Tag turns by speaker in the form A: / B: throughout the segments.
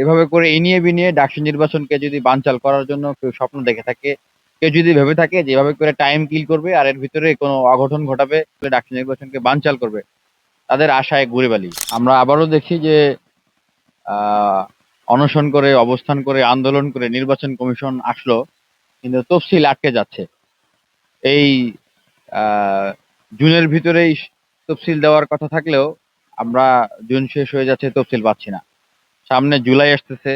A: এভাবে করে ইনিয়ে বিনিয়ে ডাকসু নির্বাচনকে যদি বানচাল করার জন্য কেউ স্বপ্ন দেখে থাকে, কেউ যদি ভেবে থাকে যে এভাবে করে টাইম কিল করবে আর এর ভিতরে কোনো অঘটন ঘটাবে, তাহলে ডাকসু নির্বাচনকে বানচাল করবে। তাদের আশায় ঘুরে বালি আমরা আবারও দেখি যে অনশন করে, অবস্থান করে, আন্দোলন করে নির্বাচন কমিশন আসলো, কিন্তু তফসিল আটকে যাচ্ছে। এই জুনের ভিতরেই তফসিল দেওয়ার কথা থাকলেও আমরা জুন শেষ হয়ে যাচ্ছে, তফসিল পাচ্ছি না। সামনে জুলাই আসতেছে।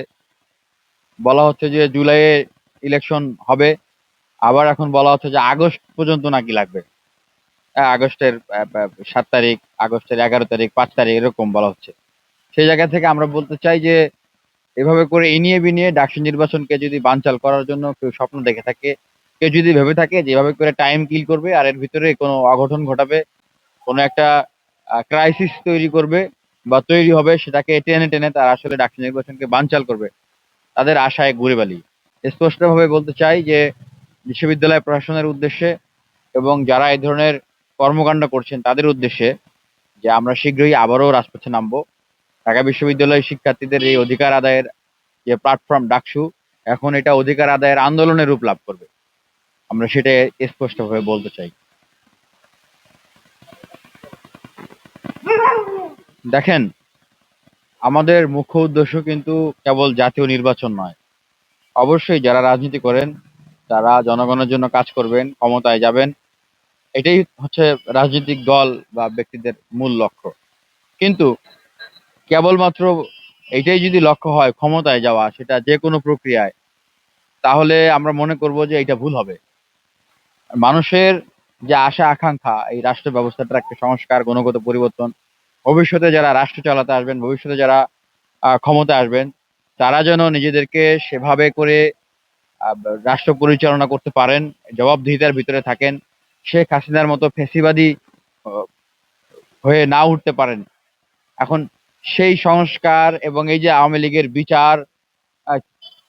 A: বলা হচ্ছে যে জুলাইয়ে ইলেকশন হবে। আবার এখন বলা হচ্ছে যে আগস্ট পর্যন্ত নাকি লাগবে। আগস্টের সাত তারিখ, আগস্টের এগারো তারিখ, পাঁচ তারিখ এরকম বলা হচ্ছে। সেই জায়গা থেকে আমরা বলতে চাই যে এভাবে করে ইনিয়ে বিনিয়ে ডাকসু নির্বাচনকে যদি বানচাল করার জন্য কেউ স্বপ্ন দেখে থাকে, কেউ যদি ভেবে থাকে যে এভাবে করে টাইম কিল করবে আর এর ভিতরে কোনো অঘটন ঘটাবে, কোনো একটা ক্রাইসিস তৈরি করবে বা তৈরি হবে, সেটাকে টেনে টেনে তারা আসলে ডাকসু নির্বাচনকে বানচাল করবে। তাদের আশায় ঘুরে বালি। স্পষ্টভাবে বলতে চাই যে, বিশ্ববিদ্যালয় প্রশাসনের উদ্দেশ্যে এবং যারা এই ধরনের কর্মকাণ্ড করছেন তাদের উদ্দেশ্যে যে আমরা শীঘ্রই আবারও রাজপথে নামবো। ঢাকা বিশ্ববিদ্যালয়ের শিক্ষার্থীদের এই অধিকার আদায়ের যে প্ল্যাটফর্ম ডাকসু, এখন এটা অধিকার আদায়ের আন্দোলনের রূপ লাভ করবে। আমরা সেটা স্পষ্টভাবে বলতে চাই। দেখেন, আমাদের মুখ্য উদ্দেশ্য কিন্তু কেবল জাতীয় নির্বাচন নয়। অবশ্যই যারা রাজনীতি করেন, তারা জনগণের জন্য কাজ করবেন, ক্ষমতায় যাবেন। এটাই হচ্ছে রাজনৈতিক দল বা ব্যক্তিদের মূল লক্ষ্য। কিন্তু কেবলমাত্র এটাই যদি লক্ষ্য হয়, ক্ষমতায় যাওয়া, সেটা যে কোনো প্রক্রিয়ায়, তাহলে আমরা মনে করব যে এটা ভুল হবে। মানুষের যে আশা আকাঙ্ক্ষা এই রাষ্ট্র ব্যবস্থাটার একটা সংস্কার, গুণগত পরিবর্তন ভবিষ্যতে যারা রাষ্ট্র চালাতে আসবেন ভবিষ্যতে যারা আহ, ক্ষমতায় আসবেন তারা যেন নিজেদেরকে সেভাবে করে রাষ্ট্র পরিচালনা করতে পারেন জবাবদিহিতার ভিতরে থাকেন শেখ হাসিনার মতো ফেসিবাদী হয়ে না উঠতে পারেন। এখন সেই সংস্কার এবং এই যে আওয়ামী লীগের বিচার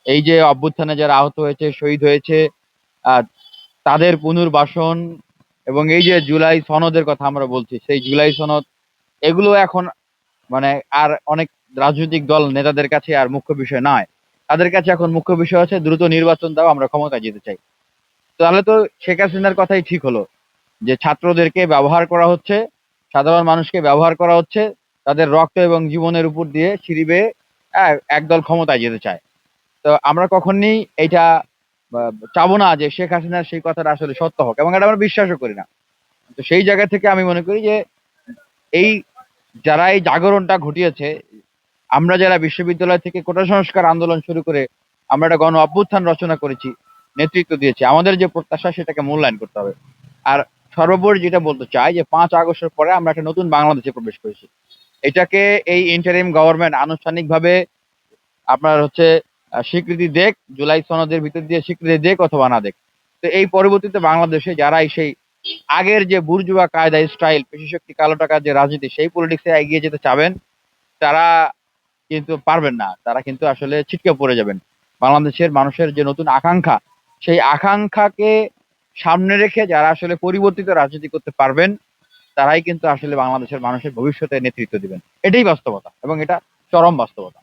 A: এই যে অভ্যুত্থানে যারা আহত হয়েছে শহীদ হয়েছে তাদের পুনর্বাসন এবং এই যে জুলাই সনদের কথা আমরা বলছি সেই জুলাই সনদ এগুলো এখন মানে আর অনেক রাজনৈতিক দল নেতাদের কাছে আর মুখ্য বিষয় নয়। তাদের কাছে এখন মুখ্য বিষয় হচ্ছে দ্রুত নির্বাচন দাও, আমরা ক্ষমতায় যেতে চাই। তাহলে তো শেখ হাসিনার কথাই ঠিক হলো, যে ছাত্রদেরকে ব্যবহার করা হচ্ছে, সাধারণ মানুষকে ব্যবহার করা হচ্ছে, তাদের রক্ত এবং জীবনের উপর দিয়ে সিঁড়ি বেয়ে একদল ক্ষমতায় যেতে চায়। তো আমরা কখনই এটা চাবো না যে শেখ হাসিনার সেই কথাটা আসলে সত্য হোক, এবং এটা আমরা বিশ্বাসও করি না। তো সেই জায়গা থেকে আমি মনে করি যে এই যারা এই জাগরণটা ঘটিয়েছে, আমরা যারা বিশ্ববিদ্যালয় থেকে কোটা সংস্কার আন্দোলন শুরু করে আমরা একটা গণ অভ্যুত্থান রচনা করেছি, নেতৃত্ব দিয়েছি, আমাদের যে প্রত্যাশা সেটাকে মূল্যায়ন করতে হবে। আর সর্বোপরি যেটা বলতে চাই যে পাঁচ আগস্টের পরে আমরা একটা নতুন বাংলাদেশে প্রবেশ করেছি। এটাকে এই ইন্টারিম গভর্নমেন্ট আনুষ্ঠানিকভাবে আপনার হচ্ছে স্বীকৃতি দেখ জুলাই সনদের ভিতর দিয়ে স্বীকৃতি দেখ অথবা না দেখ তো এই পরবর্তীতে বাংলাদেশে যারা এই সেই আগের যে বুর্জুয়া কায়দা, স্টাইল, পেশি শক্তি, কালো টাকার যে রাজনীতি, সেই পলিটিক্সে এগিয়ে যেতে চাবেন, তারা কিন্তু পারবেন না। তারা কিন্তু আসলে ছিটকে পড়ে যাবেন। বাংলাদেশের মানুষের যে নতুন আকাঙ্ক্ষা, সেই আকাঙ্ক্ষাকে সামনে রেখে যারা আসলে পরিবর্তিত রাজনীতি করতে পারবেন, তারাই কিন্তু আসলে বাংলাদেশের মানুষের ভবিষ্যতে নেতৃত্ব দিবেন। এটাই বাস্তবতা এবং এটা চরম বাস্তবতা।